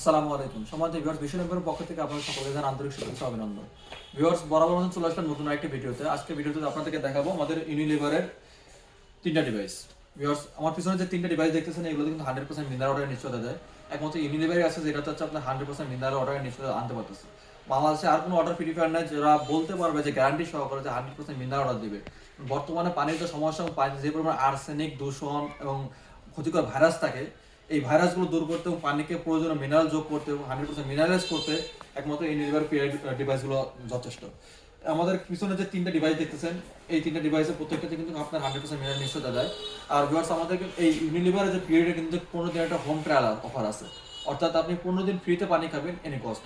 আসসালামু আলাইকুম। সমাজ ভিউয়ার্স বিশ্ব নম্বরের পক্ষ থেকে আপনাদের সকলকে জানাই আন্তরিক শুভেচ্ছা অভিনন্দন। ভিউয়ার্স বরাবর মতন চলে আসলাম নতুন একটা ভিডিওতে। আজকে ভিডিওতে আপনাদেরকে দেখাবো আমাদের ইউনিলিভারের তিনটা ডিভাইস ভিউয়ার্স আমার পিছনে যে তিনটা ডিভাইস দেখতেছেন, এগুলো কিন্তু হান্ড্রেড পার্সেন্ট মিনার অর্ডারের নিশ্চয়তা দেয়। একমাত্র ইউনিলিভারই আছে যেটা হচ্ছে আপনার হান্ড্রেড পার্সেন্ট মিনার অর্ডারের নিশ্চয়তা আনতে পারতেছে। বাংলাদেশে আর কোনো অর্ডার পিডিফায়ার নাই, যারা বলতে পারবে যে গ্যারান্টি সহকারে যে হান্ড্রেড পার্সেন্ট মিনার অর্ডার দিবে। বর্তমানে পানির যে সমস্যা এবং যে পরিমাণ আর্সেনিক দূষণ এবং ক্ষতিকর ভাইরাস থাকে এই ভাইরাসগুলো দূর করতে এবং পানিকে প্রয়োজনীয় মিনারেল যোগ করতে এবং হান্ড্রেড পার্সেন্ট মিনারেলস করতে একমাত্র ইউনিলিভার পিরিয়ড ডিভাইসগুলো যথেষ্ট। আমাদের পিছনে যে তিনটা ডিভাইস দেখতেছেন, এই তিনটা ডিভাইসের প্রত্যেকটাতে কিন্তু আপনার হান্ড্রেড পার্সেন্ট মিনারেল নিশ্চয়তা দেয়। আর ভিউয়ার্স আমাদের এই ইউনিলিভারের যে পিরিয়ডে কিন্তু পনেরো দিন একটা হোম ট্রায়াল অফার আছে। অর্থাৎ আপনি পনেরো দিন ফ্রিতে পানি খাবেন এনি কস্ট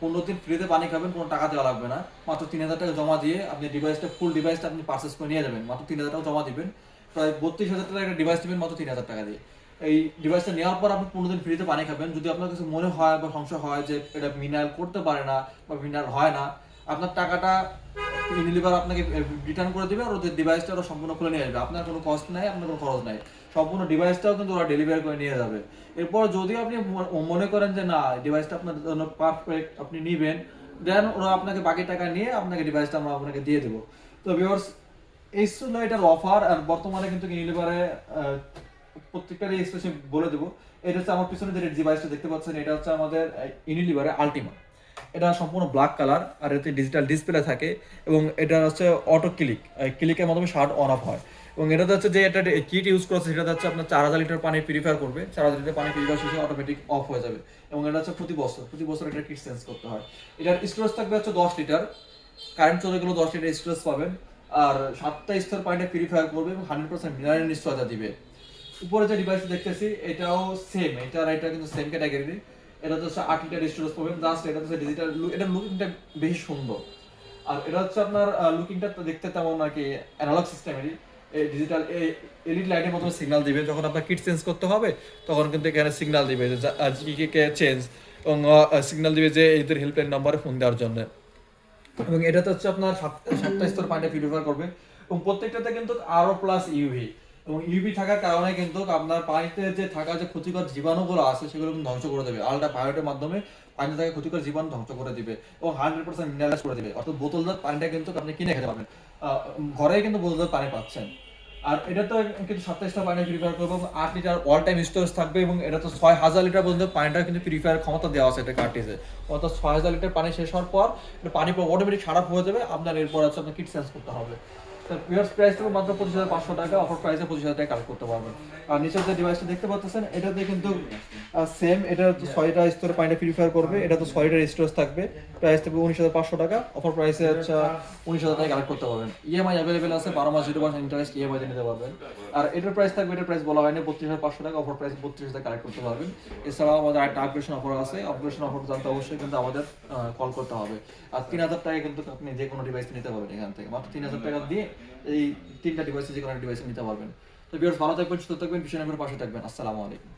পনেরো দিন ফ্রিতে পানি খাবেন, কোনো টাকা দেওয়া লাগবে না। মাত্র তিন হাজার টাকা জমা দিয়ে আপনি ডিভাইসটা ফুল ডিভাইসটা আপনি পারচেস করে নিয়ে যাবেন। মাত্র তিন হাজার টাকা জমা দিবেন। প্রায় বত্রিশ হাজার টাকা একটা ডিভাইস নেবেন, মাত্র তিন হাজার টাকা দিয়ে। এই ডিভাইসটা নেওয়ার পর আপনি পনেরো দিন ফ্রিতে পানি খাবেন। যদি আপনার কিছু মনে হয় বা সংশয় হয় যে এটা মিনারেল করতে পারে না বা মিনারেল হয় না, আপনার টাকাটা ইউনিলিভার আপনাকে রিটার্ন করে দেবে আর ওদের ডিভাইসটা ওরা সম্পূর্ণ খুলে নিয়ে যাবে আপনার কোনো কস্ট নাই, আপনার কোনো খরচ নাই। সম্পূর্ণ ডিভাইসটাও কিন্তু ওরা ডেলিভারি করে নিয়ে যাবে। এরপর যদি আপনি মনে করেন যে না ডিভাইসটা আপনার জন্য পারফেক্ট আপনি নিবেন দেন ওরা আপনাকে বাকি টাকা নিয়ে আপনাকে ডিভাইসটা আমরা আপনাকে দিয়ে দেবো। তো ভিউয়ার্স এই ছিল এটার অফার আর বর্তমানে কিন্তু ইউনিলিভারে প্রত্যেকটারই স্পেশাল বলে দেবো। এটা হচ্ছে আমার পিছনে যে ডিভাইসটা দেখতে পাচ্ছেন, এটা হচ্ছে আমাদের ইউনিলিভারে আলটিমা এটা সম্পূর্ণ ব্ল্যাক কালার আর এতে ডিজিটাল ডিসপ্লে থাকে এবং এটা হচ্ছে অটো ক্লিক ক্লিকের মাধ্যমে শার্ট অন অফ হয়। এবং এটাতে হচ্ছে যে এটা কিট ইউজ করেছে সেটা হচ্ছে আপনার চার হাজার লিটার পানি পিরিফায়ার করবে। চার হাজার লিটার পানি পিরিফায়ার শেষে অটোমেটিক অফ হয়ে যাবে। এবং এটা হচ্ছে প্রতি বছর প্রতি বছর এটা কিট চেঞ্জ করতে হয়। এটার স্টোরেজ থাকবে হচ্ছে দশ লিটার। কারেন্ট চলে গেলেও দশ লিটার স্টোরেজ পাবেন। আর সাতটা স্তর পানিটা পিরিফায়ার করবে এবং হান্ড্রেড পার্সেন্ট মিনারেল নিশ্চয়তা দিবে। উপরে যে ডিভাইস দেখতেছি, এটাও সেম এটা আর এটা কিন্তু সেম ক্যাটাগরি এটা হচ্ছে আট লিটার স্টোরেজ পাবেন জাস্ট এটা হচ্ছে ডিজিটাল এটা লুকিংটা বেশি সুন্দর। আর এটা হচ্ছে আপনার লুকিংটা দেখতে তেমন আর কি অ্যানালগ সিস্টেমেরই ডিজিটাল এলইডি লাইটের মতো সিগন্যাল দিবে, যখন আপনার কিট চেঞ্জ করতে হবে, তখন কিন্তু এখানে সিগন্যাল দিবে যে কি চেঞ্জ এবং সিগন্যাল দিবে যে এদের হেল্পলাইন নাম্বারে ফোন দেওয়ার জন্য। এবং এটাতে হচ্ছে আপনার সাত- সাতটা স্তর পানিটা পিউরিফাই করবে। এবং প্রত্যেকটাতে কিন্তু আরও প্লাস ইউভি এবং ইউভি থাকার কারণে কিন্তু আপনার পানিতে যে থাকা যে ক্ষতিকর জীবাণুগুলো আছে, সেগুলো কিন্তু ধ্বংস করে দেবে। আলট্রা ভায়োলেটের মাধ্যমে পানিতে থাকা ক্ষতিকর জীবাণু ধ্বংস করে দিবে এবং হান্ড্রেড পার্সেন্ট মিনারেলাইজ করে দিবে। অর্থাৎ বোতলজাত পানিটা কিন্তু আপনি কিনে খেতে পারবেন। ঘরেই কিন্তু বোতলজাত পানি পাচ্ছেন। আর এটা তো কিন্তু সাতাইশটা পানি পিউরিফায়ার করবে আট লিটার অল টাইম স্টোরেজ থাকবে এবং এটা তো ছয় হাজার লিটার পর্যন্ত পানিটা কিন্তু পিউরিফায়ার ক্ষমতা দেওয়া আছে এটা কার্টিজে অর্থাৎ ছয় হাজার লিটার পানি শেষ হওয়ার পর এটা পানি অটোমেটিক খারাপ হয়ে যাবে। আপনার এরপর আছে আপনার কিট চেঞ্জ করতে হবে। পিওর প্রাইস থেকে মাত্র পঁচিশ হাজার পাঁচশো টাকা অফার প্রাইসে পঁচিশ হাজার টাকা কালেক্ট করতে পারবেন। আর নিচের যে ডিভাইসটা দেখতে পাচ্ছেন এটাতে কিন্তু সেম এটা ছয়টা স্তরে পানিটা পিউরিফায়ার করবে এটা তো ছয়টা স্টোরেজ থাকবে। প্রাইস থাকবে উনিশ হাজার পাঁচশো টাকা অফার প্রাইসে হচ্ছে উনিশ হাজার টাকা কালেক্ট করতে পারবেন। ইএমআই অ্যাভেলেবেল আছে বারো মাস জিরো পার্সেন্ট ইন্টারেস্ট ইএমআই নিতে পারবেন। আর এটার প্রাইস থাকবে এটার প্রাইস বলা হয়নি বত্রিশ হাজার পাঁচশো টাকা অফার প্রাইস বত্রিশ হাজার কালেক্ট করতে পারবেন। এছাড়াও আমাদের একটা আপগ্রেশন অফার আছে আপগ্রেশন অফার জানতে অবশ্যই কিন্তু আমাদের কল করতে হবে। আর তিন হাজার টাকা কিন্তু আপনি যে কোনো ডিভাইস নিতে পারবেন এখান থেকে। মাত্র তিন হাজার টাকা দিয়ে এই তিনটা ডিভাইসে যে কোনো ডিভাইসে নিতে পারবেন। তো বিয়ার্স ভালো থাকবেন, সুস্থ থাকবেন বিষয় করে পাশে থাকবেন। আসসালামু আলাইকুম।